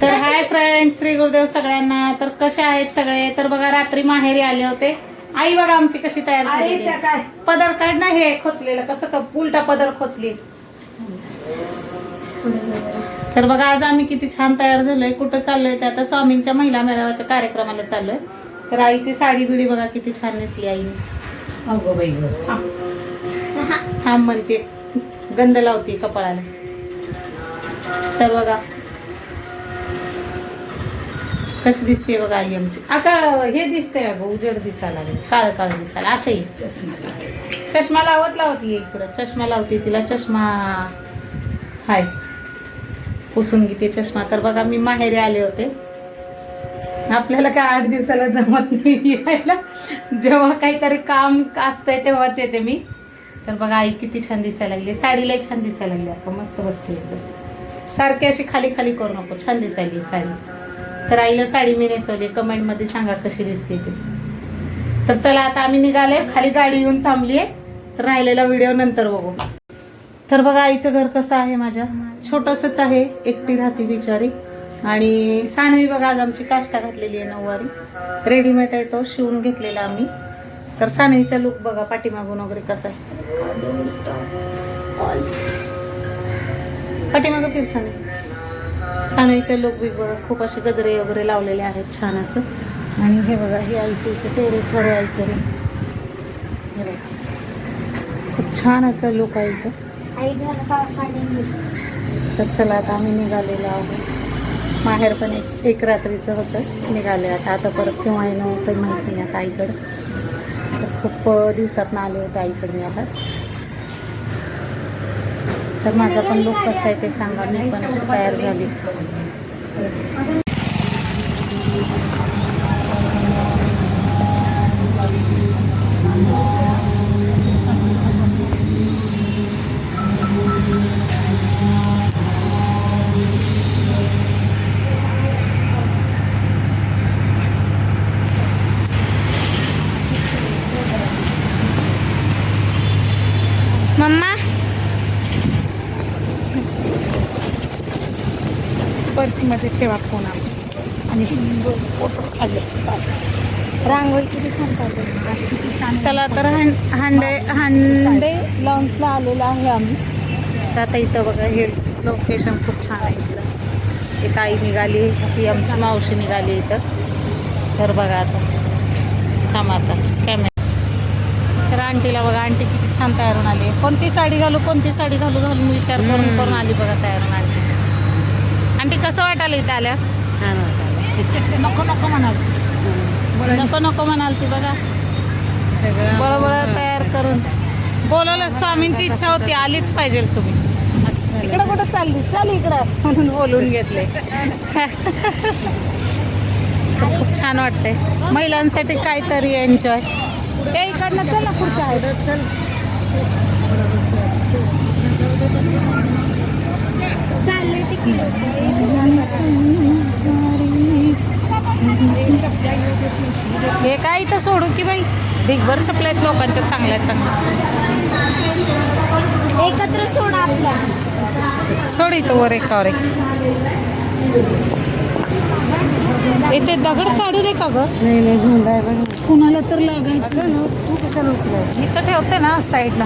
तर hi friend Shri Gurudev सगळ्यांना. तर कसे आहेत सगळे? तर बघा रात्री माहेरी आले होते. आई बघा आमची कशी तयार. काय? पदर काढ ना हे खोचलेलं. कसं का उलटा पदर खोचली. तर बघा आज आम्ही किती छान तयार झालोय. कुठं चाललोय ते आता स्वामींच्या महिला मेळाव्याच्या कार्यक्रमाला चाललोय. तर आईची साडी बिडी बघा किती छान नेसली आईने. हा. थांब म्हणते. गंध लावते कपाळाला. तर बघा. कशी दिसते बघा आई आमची. आता हे दिसतंय अगं उजेड दिसायला लागले काळ काळ दिसायला. असंही. चष्मा लावत लावती इकडं. चष्मा लावते तिला. चष्मा. हाय. पुसून घेते चष्मा. तर बघा मी माहेरी आले होते. आपल्याला काय आठ दिवसाला जमत नाही यायला. जेव्हा काहीतरी काम असतंय तेव्हाच येते मी. तर बघा आई किती छान दिसायला लागली. साडीला छान दिसायला लागली. आपण मस्त बसते एकदम सारखी अशी खाली खाली करू नको. छान दिसायली साडी. तर आईला साडी मी नेसवली. कमेंटमध्ये सांगा कशी दिसते ती. तर चला आता आम्ही निघाले खाली गाडी येऊन थांबली आहे तर राहिलेला व्हिडिओ नंतर बघू. तर बघा आईचं घर कसं आहे माझ्या? छोटंसंच आहे. एकटी राहते बिचारी. आणि सानवी बघा आज आमची काष्टा घातलेली आहे नऊवारी. रेडीमेड आहे तो. शिवून घेतलेला आम्ही. तर सानवीचा लुक बघा पाठीमागून वगैरे कसा आहे. पाठीमागं फिर सानई सानईचे लोक बी बघा खूप असे गजरे वगैरे लावलेले आहेत छान असं. आणि हे बघा हे आईचं इथे टेरेसवर यायचं हे बघा. खूप छान असं लोक यायचं तर चला आता आम्ही निघालेलो आहोत. माहेर पण एक एक रात्रीचं होतं. निघाले आता. आता परत केव्हा येणं होतं माहिती नाही आता आईकडं. तर खूप दिवसात आले होते आईकडे मी आता. तर माझा पण लुक कसा आहे ते सांगा. मी पण अशी तयार झाली. पर्समध्ये ठेवा फोन आणि फोटो काढले रांगोळी किती छान काढली. किती छान चला तर हं- हांडे हांडे लॉन्सला आलेलो आहे आम्ही. तर आता इथं बघा हे लोकेशन खूप छान आहे इथं इथं आई निघाली ही आमची मावशी निघाली इथं. तर बघा आता. थांब आता कॅमेरा तर आंटीला बघा आंटी किती छान तयार होऊन आली. कोणती साडी घालू कोणती साडी घालू घालून विचार करून करून आली बघा तयार होऊन आली आंटी कसं वाटायला इथं आल्या छान वाटलं नको नको म्हणाल. नको नको म्हणाल ती बघा. बळबळ तयार करून. बोलवलं स्वामींची इच्छा होती आलीच पाहिजे तुम्ही. इकडं कुठं चालली? चाल इकडं म्हणून बोलून घेतले. खूप छान वाटतंय. महिलांसाठी काहीतरी एन्जॉय ते इकडनं चल ना पुढच्या आहे चल हे काय इथं सोडू की बाई? ढिगभर छपल्या आहेत लोकांच्या चांगल्या चांगल्या. एकत्र सोडा आपल्या. सोड इथं वर एकावर एक. इथे दगड काढू दे का ग? नाही नाही कुणाला तर लागायचं. तू कशाला उचलाय इथं ठेवते ना साईडला.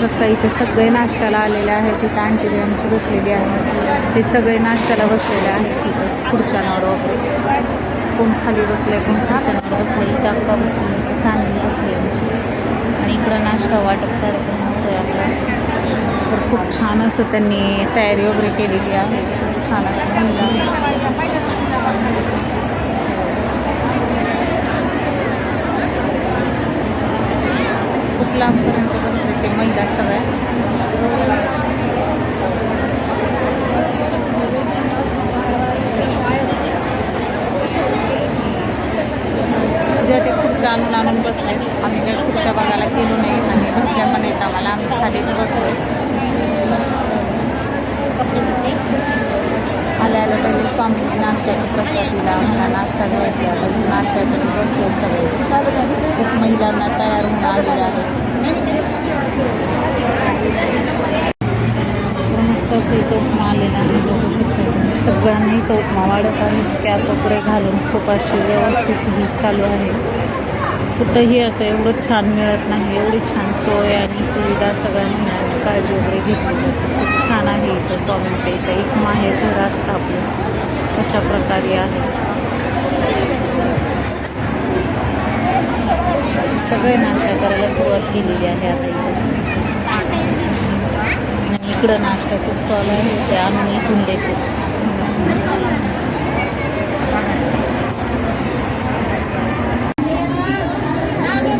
शकता इथे सगळे नाश्त्याला आलेले आहेत. इथे आंटी आमची बसलेली आहे. ते सगळे नाश्त्याला बसलेले आहेत. तिथं खुर्च्यांवर वगैरे. कोण खाली बसले कोण खुर्च्यांवर बसले इथे अक्का बसले इथे सांगली बसली आमची. आणि इकडं नाश्ता वाटप कार्यक्रम होतोय आहे आपला. तर खूप छान असं त्यांनी तयारी वगैरे केलेली आहे. खूप छान असं म्हणलं. लांबपर्यंत बसतो ते महिला सगळ्या जे ते खुर्च्या आणून आणून बसले. आम्ही काही खुर्च्या बघायला गेलो नाही आणि भरत्या पण येत आम्हाला. आम्ही खालीच बसलो आल्या आल्या पहिले स्वामींनी नाश्त्याचा प्रसाद दिला. आम्हाला नाश्ता घ्यायचा आता नाश्त्यासाठी बसले सगळे. खूप महिलांना तयार होऊन आलेले आहेत. मस्त असं इथं उपमा आलेला आहे. बघू शकतो सगळ्यांनी इथं उपमा वाढत आहे. कॅप वगैरे घालून खूप अशी व्यवस्थित ही चालू आहे. कुठंही असं एवढं छान मिळत नाही. एवढी छान सोय आणि सुविधा सगळ्यांनी काळजी वगैरे घेतली. जाते खूप छान आहे इथं स्वामींच्या इथं एक माहेर घर असतं आपलं. अशा प्रकारे आहे. सगळे नाश्ता करायला सुरुवात केलेली आहे आता इथं. आणि इकडं नाश्त्याचं स्टॉल आहे ते आणून इथून देतो.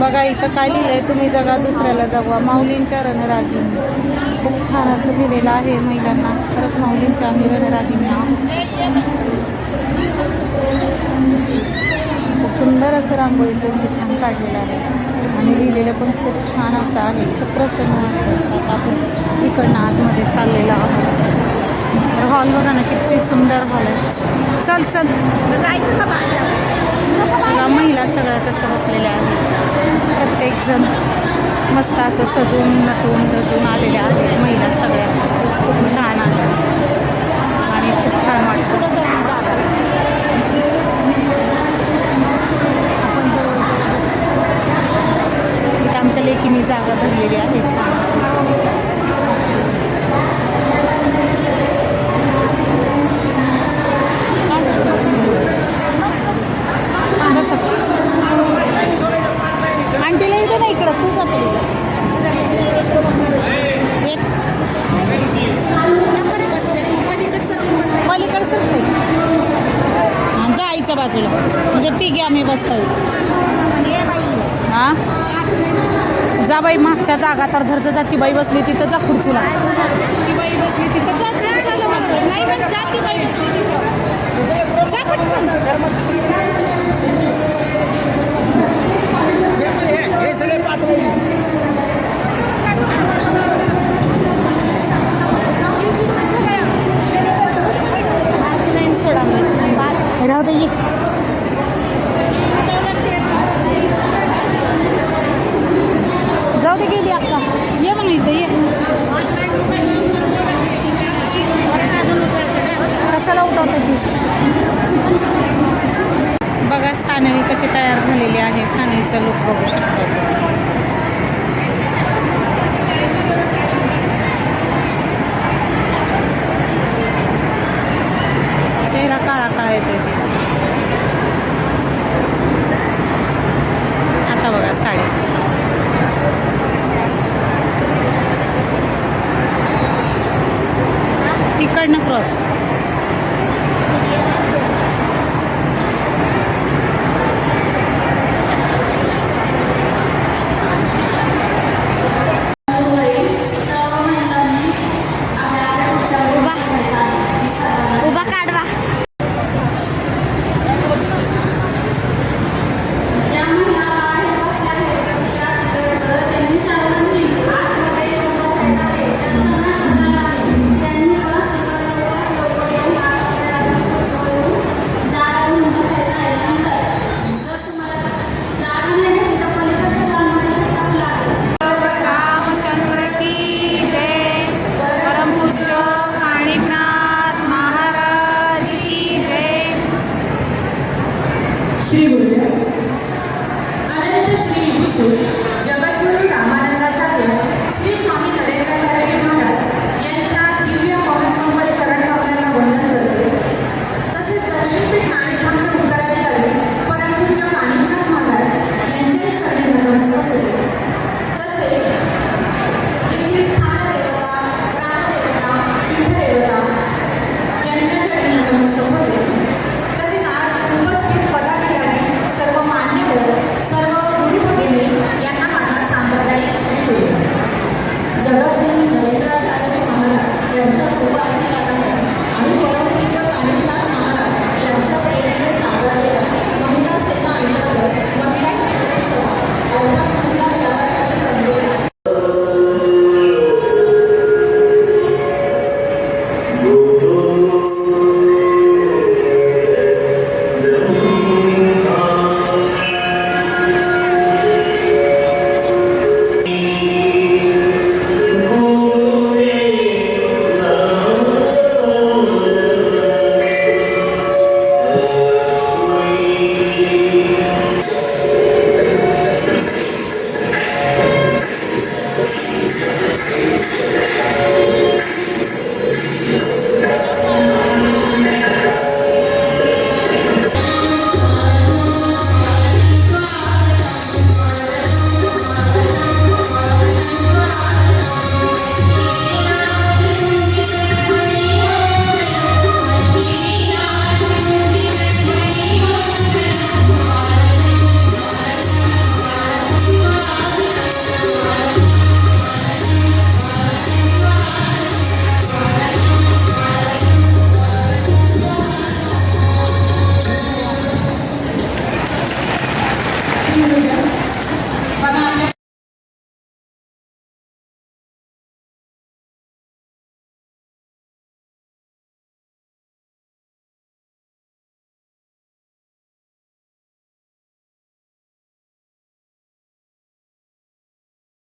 बघा इथं काय लिहिलंय? तुम्ही जगा दुसऱ्याला जगवा माऊलींच्या रणरागिणी. खूप छान असं लिहिलेलं आहे महिलांना. खरंच माऊलींच्या आम्ही रणरागिणी आहोत खूप सुंदर असं रांगोळीचं इथे छान काढलेलं आहे. आणि लिहिलेलं पण खूप छान असं आहे. खूप प्रसन्न वाटतं. आपण इकडनं आतमध्ये चाललेलं आहोत. तर हॉल बघा ना किती सुंदर हॉल आहे. चल चल. बघा महिला सगळ्या कशा बसलेल्या आहेत. प्रत्येकजण मस्त असं सजून नटून दजून आलेल्या आहेत. महिला सगळ्या. खूप छान आहेत. आणि खूप छान वाटतं इथं आमच्या लेकीने जागा धरलेली आहे. छान हां, बसा. नाही इकडं तू जाते एक. पलीकडे बाजूला. म्हणजे तिघे आम्ही बसतो हां? जा बाई मागच्या जागा तर धरचं जा ती बाई बसली तिथं जा खुर्चीला. ती बाई बसली तिथं जा नाही जा ती बाई बसली तिथं. कशी तयार झालेली आहे सानवीचा लुक बघू शकतो